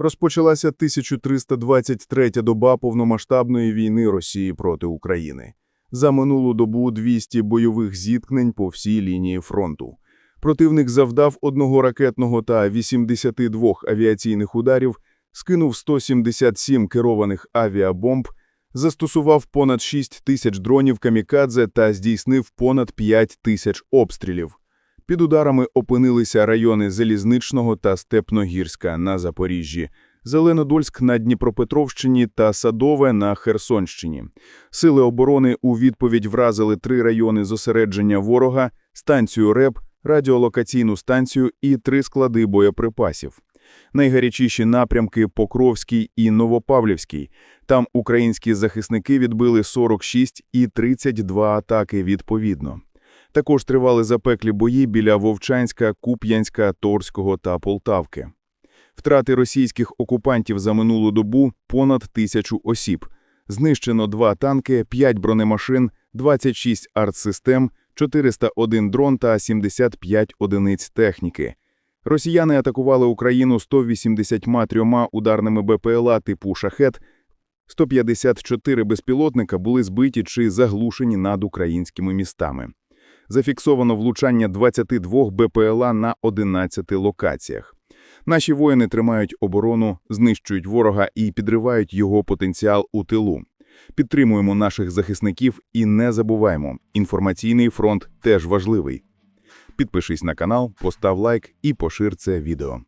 Розпочалася 1323 доба повномасштабної війни Росії проти України. За минулу добу 200 бойових зіткнень по всій лінії фронту. Противник завдав одного ракетного та 82 авіаційних ударів, скинув 177 керованих авіабомб, застосував понад 6 тисяч дронів камікадзе та здійснив понад 5 тисяч обстрілів. Під ударами опинилися райони Залізничного та Степногірська на Запоріжжі, Зеленодольськ на Дніпропетровщині та Садове на Херсонщині. Сили оборони у відповідь вразили три райони зосередження ворога, станцію РЕП, радіолокаційну станцію і три склади боєприпасів. Найгарячіші напрямки Покровський і Новопавлівський. Там українські захисники відбили 46 і 32 атаки відповідно. Також тривали запеклі бої біля Вовчанська, Куп'янська, Торського та Полтавки. Втрати російських окупантів за минулу добу – понад тисячу осіб. Знищено два танки, 5 бронемашин, 26 артсистем, 401 дрон та 75 одиниць техніки. Росіяни атакували Україну 183 ударними БПЛА типу «Шахет», 154 безпілотника були збиті чи заглушені над українськими містами. Зафіксовано влучання 22 БПЛА на 11 локаціях. Наші воїни тримають оборону, знищують ворога і підривають його потенціал у тилу. Підтримуємо наших захисників і не забуваємо, інформаційний фронт теж важливий. Підпишись на канал, постав лайк і пошир це відео.